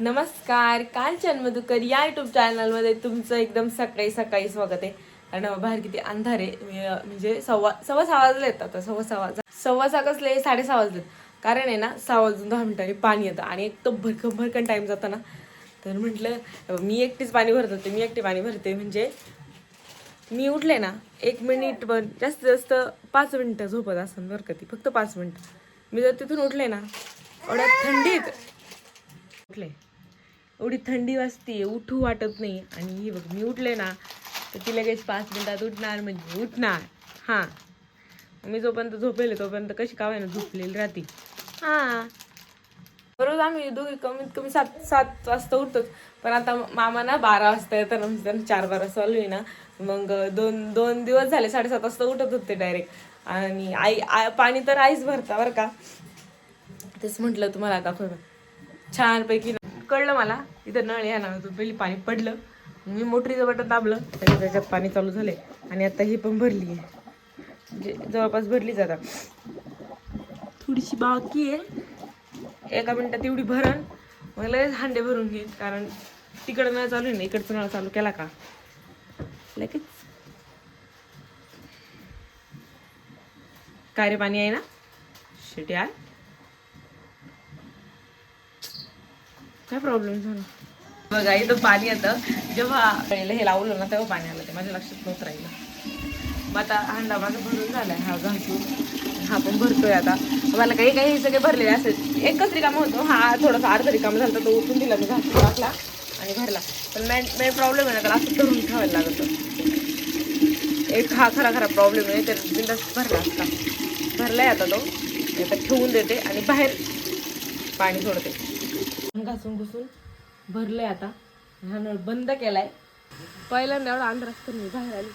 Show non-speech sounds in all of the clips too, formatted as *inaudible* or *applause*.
नमस्कार काल जन्मदुकर या युट्यूब चॅनलमध्ये तुमचं एकदम सकाळी सकाळी स्वागत आहे. कारण बाहेर किती अंधार आहे. म्हणजे सव्वा सव्वा सहा येतात आता सव्वा सहा वाज सव्वा सहा कसले साडेसहा वाजलेत. कारण आहे ना सहा वाजून दहा मिनिटांनी पाणी येतं आणि एक तो भरकन भरकन टाईम जातो ना. तर म्हटलं मी एकटीच पाणी भरत होते मी एकटी पाणी भरते. म्हणजे मी उठले ना एक मिनिट पण जास्तीत जास्त पाच मिनटं झोपत असं बरं कधी फक्त पाच मिनटं. मी जर तिथून उठले ना एवढ्या थंडीत उठले. एवढी थंडी वाजते उठू वाटत नाही. आणि ही बघ मी उठले ना तर ती लगेच पाच मिनिटात उठणार म्हणजे उठणार. हां. मी जोपर्यंत झोपेले तोपर्यंत कशी काय ना झोपलेली राहते. हां. बरोबर आम्ही दोघी कमीत कमी सात सात वाजता उठतोच. पण आता मामा ना बारा वाजता येतात ना म्हणजे त्यांना चार बारा चालू आहे ना. मग दोन दोन दिवस झाले साडेसात वाजता उठत होते डायरेक्ट आणि आई आ- पाणी तर आईच भरता बरं का. तेच म्हटलं तुम्हाला दाखव छानपैकी कळलं मला इथं नळ या ना पहिली पाणी पडलं मी मोटरीचं बटन दाबलं त्याच्या त्याच्यात पाणी चालू झाले आणि आता ही पण भरली आहे. जे जवळपास भरलीच आता. थोडीशी बाकी आहे. एका मिनटात एवढी भरण. मग लगेच हांडे भरून घेईन कारण तिकडं नळ चालू आहे ना इकडचं नळ चालू केला का? लगेच. काय रे पाणी आहे ना? शेट आल? काय प्रॉब्लेम झाला? बघा इथं पाणी येतं. जेव्हा पहिलं हे लावलं ना तेव्हा पाणी आलं ते. माझ्या लक्षात नव्हतं राहिलं. मग आता हांडा माझा भरून झालाय हा घासून. हा पण भरतोय आता. मला काही काही सगळे भरलेले असेल. एकच रिकाम होतो. हा थोडासा अर्ध रिकाम झाला तर तो उठून दिला मी घासून टाकला आणि भरला. पण मेन मेन प्रॉब्लेम आहे ना त्याला असं धरून ठेवायला लागत. एक हा खरा खरा प्रॉब्लेम आहे. तर बिंदास भरला असता. भरला आहे आता तो. आता ठेवून देते आणि बाहेर पाणी सोडते. घासून घुसून भरलंय आता. हा नळ बंद केलाय. पहिल्यांदा एवढा अंधार असतं मी बाहेर आली.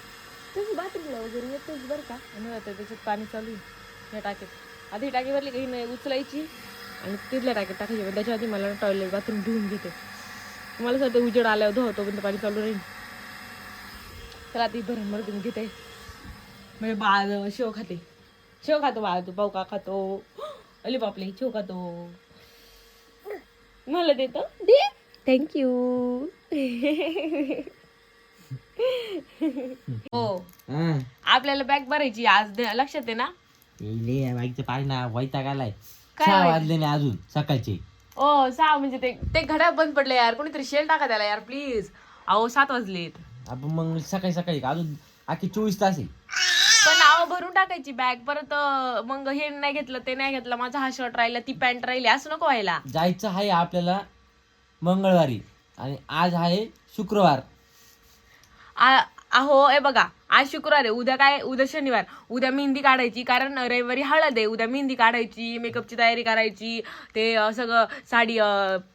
तशी बाथरूमला वगैरे येतोच बरं का. आणि आता त्याच्यात पाणी चालू आहे या टाकीत आधी टाकी भरली काही नाही उचलायची आणि तिथल्या टाकीत टाकायची. पण त्याच्या आधी मला टॉयलेट बाथरूम धुवून घेते. मला सध्या उजेड आल्यावर धुवतो पण पाणी चालू राहील. चला ती भरून भरून घेते. म्हणजे बाळ शेव खाते. शेव खातो बाळ तू पावका खातो? *gasps* अली बापले शेव खातो. मला देतो. दे. थँक्यू *laughs* हो. हा. आपल्याला बॅग भरायची आज दे- लक्षात आहे ना? इले बाईकचं पाणी ना वैताग आलाय. काय सहा वैताग? वाजले नाही अजून सकाळचे. ओ सहा म्हणजे ते ते घड्याळ बंद पडले यार. कोणीतरी शेल टाका त्याला यार प्लीज अहो सात वाजलेत. आपण मग सकाळी सकाळी का? अजून आखी चोवीस तास आहे. भरून टाकायची बॅग परत अं, मग हे नाही घेतलं ते नाही घेतलं माझा हा शर्ट राहिला ती पॅन्ट राहिली असं नको व्हायला. जायचं आहे आपल्याला मंगळवारी. आणि आज आहे शुक्रवार. आ- अहो हे बघा आज शुक्रवार आहे. उद्या काय? उद्या शनिवार. उद्या मेहंदी काढायची कारण रविवारी हळद आहे. उद्या मेहंदी काढायची मेकअपची तयारी करायची ते सगळं साडी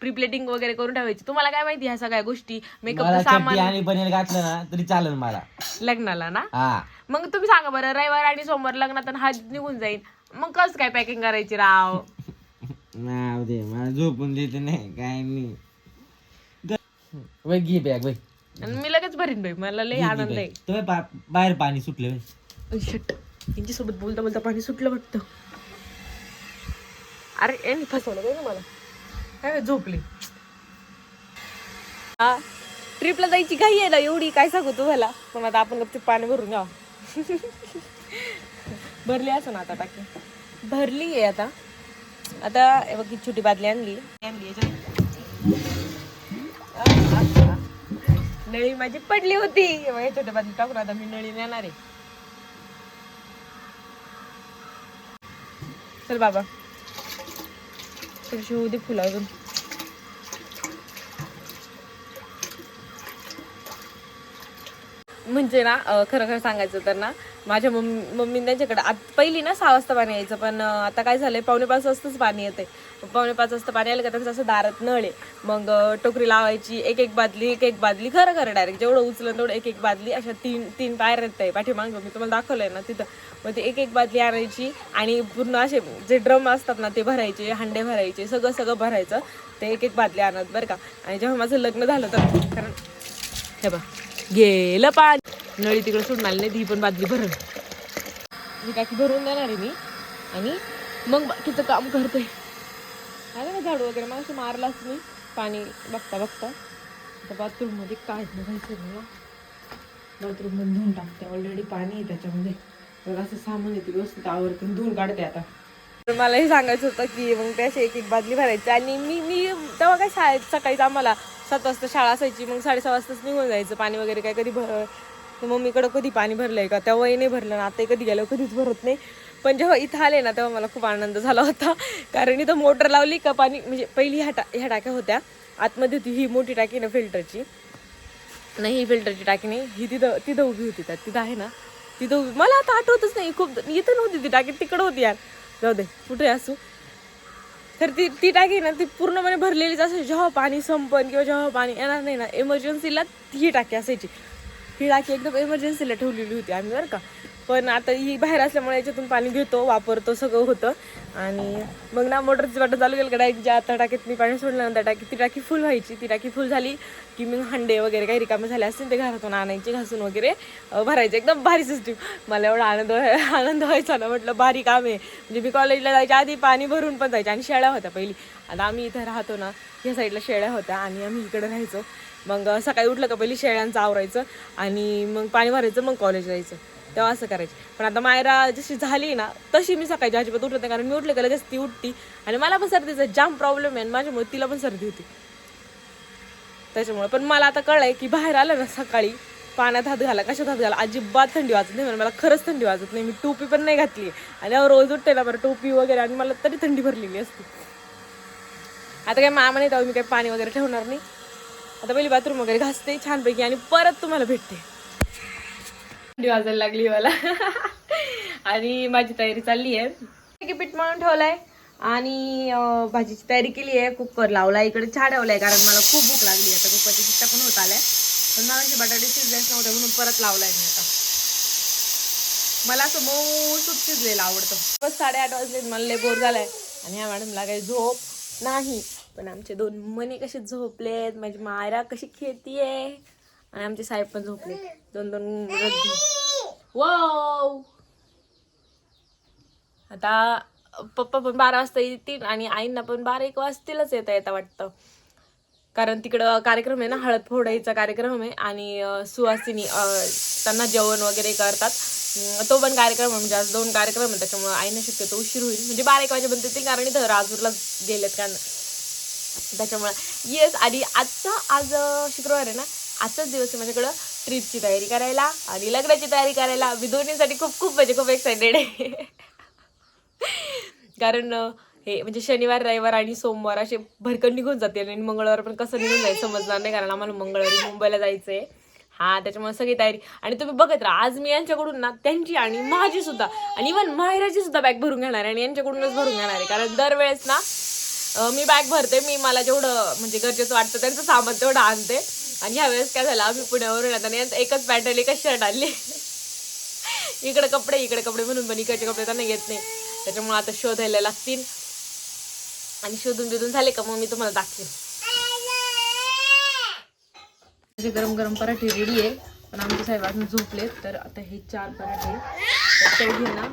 प्रिप्लेटिंग वगैरे करून ठेवायची. तुम्हाला काय माहिती ह्या सगळ्या गोष्टी? चड्डी सामान. आणि पनीर घातलं ना तरी चालेल मला. लग्नाला ना? हा. मग तुम्ही सांगा बरं रविवार आणि सोमवार लग्नात आणि हळद निघून जाईल मग कसं काय पॅकिंग करायची राव? नाव दे. मला झोपून देते नाही काय नाही. घे बॅग वय. आणि मी लगेच भरीन बाई मला लय आनंद आहे. तुम्ही बाहेर पाणी सुटलं शट यांच्यासोबत बोलता बोलता पाणी सुटलं वाटतं. अरे यांनी फसवलं काय ना मला काय झोपली. हा ट्रिपला जायची घाई आहे ना एवढी काय सांगू तुम्हाला? पण आता आपण गपचूप पाणी भरून घ्या भरली असं ना आता टाकी? भरली आहे आता. आता हे बघ ही छोटी बादली आणली. आणली याच्यात. नळी माझी पडली होती. हे छोट्या बादली टाकून आता मी नळी नेणार आहे. चल बाबा. थोडीशी होऊ दे फुलं अजून. म्हणजे ना खरं खरं सांगायचं तर ना माझ्या मम्मी मम्मी त्यांच्याकडे आत पहिली ना सहा वाजता पाणी यायचं पण आता काय झालंय पावणे पाच वाजताच पाणी येते पावणे पाच वाजता पाणी आलं का त्यांचं असं दारात नळ आहे. मग टोकरी लावायची एक एक बादली एक एक बादली खरं खरं डायरेक्ट जेवढं उचलं तेवढं एक एक बादली अशा तीन तीन पायर येत आहे पाठीमागं. मी तुम्हाला दाखवलंय ना तिथं. मग ते एक एक बादली आणायची आणि पूर्ण असे जे ड्रम असतात ना ते भरायचे हांडे भरायचे सगळं सगळं भरायचं. ते एक एक बादली आणत बरं का. आणि जेव्हा माझं लग्न झालं तर कारण हे बा गेलं पाणी. नळी तिकडे सोडून आली नाही ती पण बादली भरून ही टाकी भरून देणार आहे मी. आणि मग बाकीचं काम करते. आहे ना झाडू वगैरे मग मारलाच मी. पाणी बघता बघता. आता बाथरूममध्ये काय बघायचं मला बाथरूममध्ये धुवून टाकते. ऑलरेडी पाणी आहे त्याच्यामध्ये. तर असं सामान येते व्यवस्थित आवरतून धुवून काढते आता. तर मला हे सांगायचं होतं की मग त्याशी एक एक बादली भरायची. आणि मी मी तेव्हा काय शाळेत सकाळीच आम्हाला सात वाजता शाळा असायची मग साडेसहा वाजताच निघून जायचं. पाणी वगैरे काय कधी भर मम्मीकडं कधी पाणी भरलंय का? तेव्हाही नाही भरलं ना. आता कधी गेलं कधीच भरत नाही. पण जेव्हा इथं आले ना तेव्हा मला खूप आनंद झाला होता. कारण इथं मोटर लावली का पाणी म्हणजे पहिली ह्या टा ह्या टाक्या होत्या. आतमध्ये होती ही मोठी टाकी ना फिल्टरची. नाही ही फिल्टरची टाकी नाही. ही तिथं तिथं उभी होती त्यात. तिथं आहे ना. तिथं उभी मला आता आठवतच नाही. खूप इथं नव्हती ती टाकी तिकडं होती यार. जाऊ दे कुठे असू? तर ती ती टाकी ना ती पूर्णपणे भरलेलीच असायची जेव्हा पाणी संपन किंवा जेव्हा पाणी येणार नाही ना एमर्जन्सीला ही टाकी असायची. ही टाकी एकदम एमर्जन्सीला ठेवलेली होती आम्ही बरं का. पण आता ही बाहेर असल्यामुळे याच्यातून पाणी घेतो वापरतो सगळं होतं. आणि मग ना मोटरची वाटत चालू केलं का डायरेक्ट ज्या आता टाकीत मी पाणी सोडलं ना त्या टाकी ती टाकी फुल व्हायची. ती टाकी फुल झाली की मग हंडे वगैरे काही रिकामे झाले असतील ते घरातून आणायचे घासून वगैरे भरायचे. एकदम भारी सिस्टीम मला एवढा आनंद *laughs* आनंद व्हायचा ना. म्हटलं भारी काम आहे. म्हणजे मी कॉलेजला जायच्या आधी पाणी भरून पण जायचे. आणि शेळ्या होत्या पहिली. आता आम्ही इथं राहतो ना ह्या साईडला शेळ्या होत्या आणि आम्ही इकडे राहायचो. मग सकाळी उठलं का पहिली शेळ्यांचं आवरायचं आणि मग पाणी भरायचं मग कॉलेज जायचं. तेव्हा असं करायची. पण आता मायरा जशी झाली ना तशी मी सकाळी अजिबात उठत नाही कारण मी उठले का लगेच ती उठती. आणि मला पण सर्दीचा जाम प्रॉब्लेम आहे आणि माझ्यामुळे तिला पण सर्दी होती. त्याच्यामुळे पण मला आता कळलंय की बाहेर आलं ना सकाळी पाण्यात हात घाला कशात हात घाला अजिबात थंडी वाजत नाही मला खरंच थंडी वाजत नाही. मी टोपी पण नाही घातली. आणि रोज उठते ना बरं टोपी वगैरे आणि मला तरी थंडी भरलेली असते. आता काय मामा नाही मी काही पाणी वगैरे ठेवणार नाही. आता पहिली बाथरूम वगैरे घासते छानपैकी आणि परत तुम्हाला भेटते. थंडी वाजायला लागली मला. आणि माझी तयारी चालली आहे. पीठ मळून ठेवलंय. आणि भाजीची तयारी केली आहे. कुकर लावला इकडे चहा ठेवलाय कारण मला खूप भूक लागली आता कुकरची शिट्ट्या पण होत आल्या. पण मला बटाटे शिजलेच नव्हते म्हणून परत लावलाय मी आता. मला असं मऊ सूप शिजलेलं आवडतं. बस साडेआठ वाजले मला लय बोर झालाय. आणि ह्या मॅडमला काही झोप नाही. पण आमचे दोन मनी कसे झोपलेत माझी मायरा कशी खेळतीये. आणि आमचे साहेब पण झोपले. दोन दोन वो आता पप्पा पण बारा वाजता येतील आणि आईंना पण बारा एक वाजतीलच येता येता वाटतं. कारण तिकडं कार्यक्रम आहे ना हळद फोडायचा कार्यक्रम आहे आणि सुवासिनी त्यांना जेवण वगैरे करतात. तो पण कार्यक्रम आहे म्हणजे आज दोन कार्यक्रम आहे त्याच्यामुळे आईनं शक्यतो उशीर होईल. म्हणजे बारा एक वाजेपर्यंत येतील कारण इथं राजूरला गेलेत कारण. त्याच्यामुळे येस आणि आजचा आज शुक्रवार आहे ना आजचाच दिवस आहे माझ्याकडं ट्रिपची तयारी करायला आणि लग्नाची तयारी करायला. मी दोन्हीसाठी खूप खूप म्हणजे खूप एक्सायटेड आहे. कारण हे म्हणजे शनिवार रविवार आणि सोमवार असे भरकन निघून जातील आणि मंगळवार पण कसं निघून जाईल समजणार नाही कारण आम्हाला मंगळवारी मुंबईला जायचंय. हा त्याच्यामुळे सगळी तयारी. आणि तुम्ही बघत राहा आज मी यांच्याकडून ना त्यांची आणि माझी सुद्धा आणि इव्हन माहेराची सुद्धा बॅग भरून घेणार आहे आणि यांच्याकडूनच भरून घेणार आहे. कारण दरवेळेस ना मी बॅग भरते मी मला जेवढं म्हणजे गरजेचं वाटतं त्यांचं सामान तेवढं आणते. आणि ह्या वेळेस काय झालं आम्ही पुण्यावरून आता नाही यांचं एकच पॅन्ट आणि एकच शर्ट आणले. इकडे कपडे इकडे कपडे म्हणून पण इकडचे कपडे त्यांना घेत नाही. त्याच्यामुळे आता शोधायला लागतील. आणि शोधून बिधून झाले का मग मी तुम्हाला दाखवेन. गरम गरम पराठे रेडी आहे. पण आमचे साहेब अजून झोपलेत तर आता हे चार पराठे तर ना.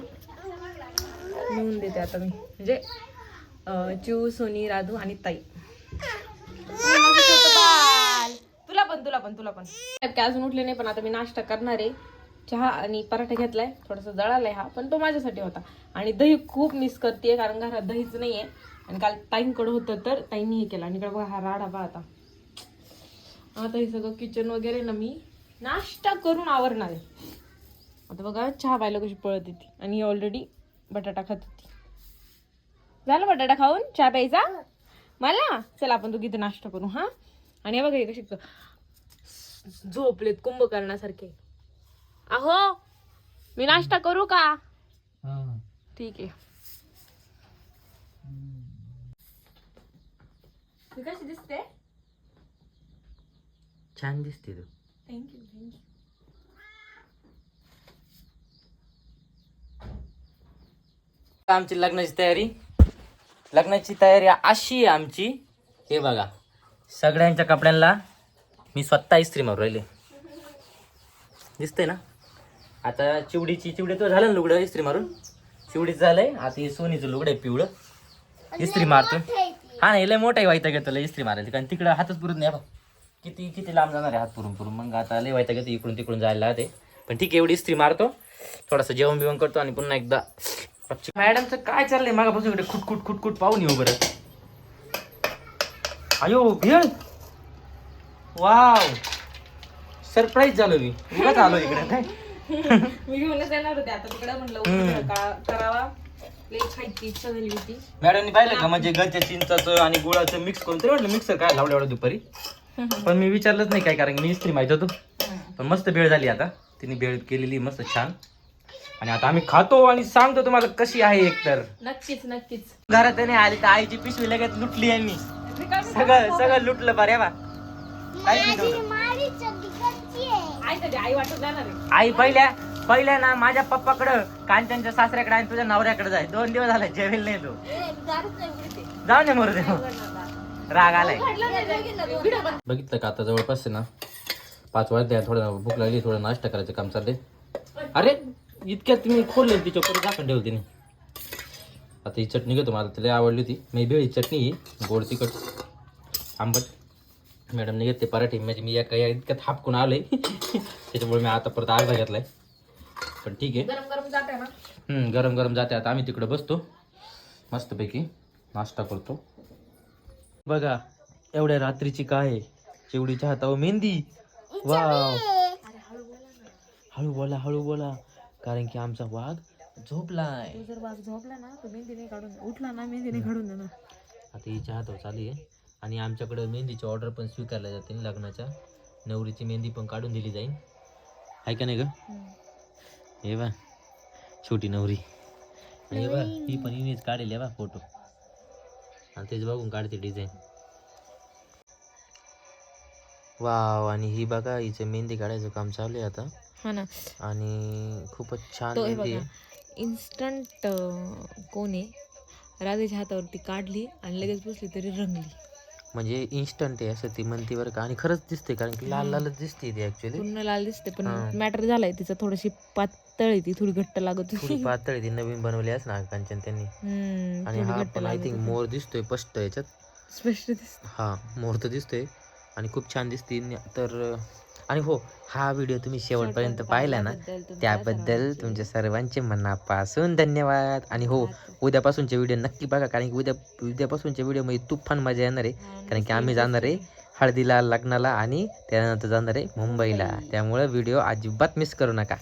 देते आता मी. म्हणजे चिऊ सोनी राधू आणि ताई तुला पण तुला पण. तुला पण काय अजून उठले नाही पण आता मी नाश्ता करणार आहे. चहा आणि पराठा घेतलाय. थोडासा जळालाय हा पण तो माझ्यासाठी होता. आणि दही खूप मिस करते कारण घरात दहीच नाहीये. आणि काल ताईंकडे होतं तर ताईंनी हे केलं. आणि इकडे बघा हा राडा बा आता. आता हे सगळं किचन वगैरे ना मी नाश्ता करून आवरणार आहे. आता बघा चहा पाहिलं कशी पळत येते. आणि ही ऑलरेडी बटाटा खात होती. झालं बटाटा खाऊन? चहा प्यायचा? मला? चल आपण तू किती नाश्ता करू हा? आणि हे बघा हे कशी झोपलेत कुंभकर्णासारखे. अहो मी नाश्ता करू का? हा. ठीक आहे. कशी दिसते? छान दिसते तू. थँक्यू थँक्यू आमची लग्नाची तयारी. लग्नाची तयारी अशी आहे आमची. हे बघा सगळ्यांच्या कपड्यांना मी स्वतः इस्त्री मारू राहिले. दिसतंय ना? आता चिवडीची चिवडी तो झालं ना लुगडं इस्त्री मारून चिवडीचं झालंय आता हे सोनीचं लुगडं आहे पिवळं. इस्त्री मारतो हा नाही लय मोठा व्हायचा घेतो लय इस्त्री मारायची. कारण तिकडं हातच पुरत नाही बा किती किती लांब जाणार आहे हात पुरून पुरून. मग आता लय व्हायचा घेतो इकडून तिकडून जायला ते पण ठीक आहे एवढी इस्त्री मारतो. थोडंसं जेवण बिवण करतो आणि पुन्हा एकदा मॅडमचं काय चाललंय? मागापासून इकडे खुट खुट खुट खुट पाहून येऊ बरं. अयो भेळ वाव. सरप्राईज झालो मी. उगाच आलो इकडे. काय *laughs* मी घेऊनच येणार होते. आता तिकडे म्हणलं उशीर का- करावा. लई खायची इच्छा झाली होती. मॅडमनी पाहिलं का म्हणजे गच्या चिंचाचं आणि गुळाचं मिक्स करून? तरी म्हटलं मिक्सर काय लावलं एवढं दुपारी? *laughs* पण मी विचारलंच नाही काय कारण की मी इस्त्री माहीत होतो. पण मस्त भेळ झाली आता. तिने भेळ केलेली मस्त छान. आणि आता आम्ही खातो आणि सांगतो तुम्हाला कशी आहे एकतर नक्कीच नक्कीच. घरात नाही आली तर आईची पिशवी लगेच लुटली आहे मी. सगळं सगळं लुटलं बरे बा? आई कधी आई वाटत जाणार आहे. आई पहिल्या पहिल्या ना माझ्या पप्पाकडं कांचनच्या सासऱ्याकडे आणि तुझ्या नवऱ्याकडे जाय. दोन दिवस झाले जेवेल नाही तू. जाऊ दे मोर राग आलाय. बघितलं का आता जवळपास आहे ना? पाच वाजले थोडं भूक लागली थोडं नाश्ता करायचं काम चाललंय. अरे इतक्यात मी खोलले तिच्या परत झाकण ठेवली तिने. आता ही चटणी घेतो मला तिला आवडली होती. मी भेळी चटणी ही गोड तिखट. आंबट. मॅडमने घेतले पराठे. म्हणजे मी एका इतक्यात हापकून आलोय. त्याच्यामुळे मी आता परत अर्धा घेतलाय. पण ठीक आहे. गरम गरम जाते ना? हम्म, गरम गरम जाते आता आम्ही तिकडे बसतो. मस्तपैकी नाश्ता करतो. बघा एवढ्या रात्रीची काय आहे? चिवडीच्या हातावर मेहंदी? वाव. हळू बोला हळू बोला. कारण की आमचा वाघ झोपलाय. जर बाग झोपला ना तर मेहंदीने काढून उठला ना मेहंदीने काढून देणार. आता हिच्या हातावर चालू आहे. आणि आमच्याकडे मेहंदीची ऑर्डर पण स्वीकारल्या जातील लग्नाच्या. नवरीची मेहंदी पण काढून दिली जाईल आहे का नाही ग? हे बा छोटी नवरी. आणि हे बा ही पण इमेज काढेल बा फोटो आणि तेच बघून काढते डिझाईन वाव आणि ही बघा हिचं मेहंदी काढायचं काम चालू आहे आता. हा ना. आणि खूपच छान तो हे मेहंदी बघा आहे इन्स्टंट कोण आहे? राधेच्या हातावरती काढली आणि लगेच बसली तरी रंगली. म्हणजे इन्स्टंट आहे असं ती म्हणते बरं का. आणि खरंच दिसते कारण की लाल लालच दिसते ती ऍक्च्युली पूर्ण लाल दिसते पण हा. मॅटर झालाय तिचं थोडीशी पातळ आहे ती थोडी घट्ट लागत थोडी होती पातळ आहे ती नवीन बनवली आहे ना कांचन त्यांनी. हम्म, आणि थोडी हा घट्ट पण आय लागत थिंक होती. मोर दिसतोय स्पष्ट याच्यात. स्पष्ट दिसत हा मोर तर दिसतोय. आणि खूप छान दिसते. तर आणि हो हा व्हिडिओ तुम्ही शेवटपर्यंत पाहिला ना त्याबद्दल तुमच्या सर्वांचे मनापासून धन्यवाद. आणि हो उद्यापासूनचे व्हिडिओ नक्की बघा कारण की उद्या उद्यापासूनच्या व्हिडिओमध्ये तुफान मजा येणार आहे. कारण की आम्ही जाणार आहे हळदीला लग्नाला आणि त्यानंतर जाणार आहे मुंबईला. त्यामुळे व्हिडिओ अजिबात मिस करू नका.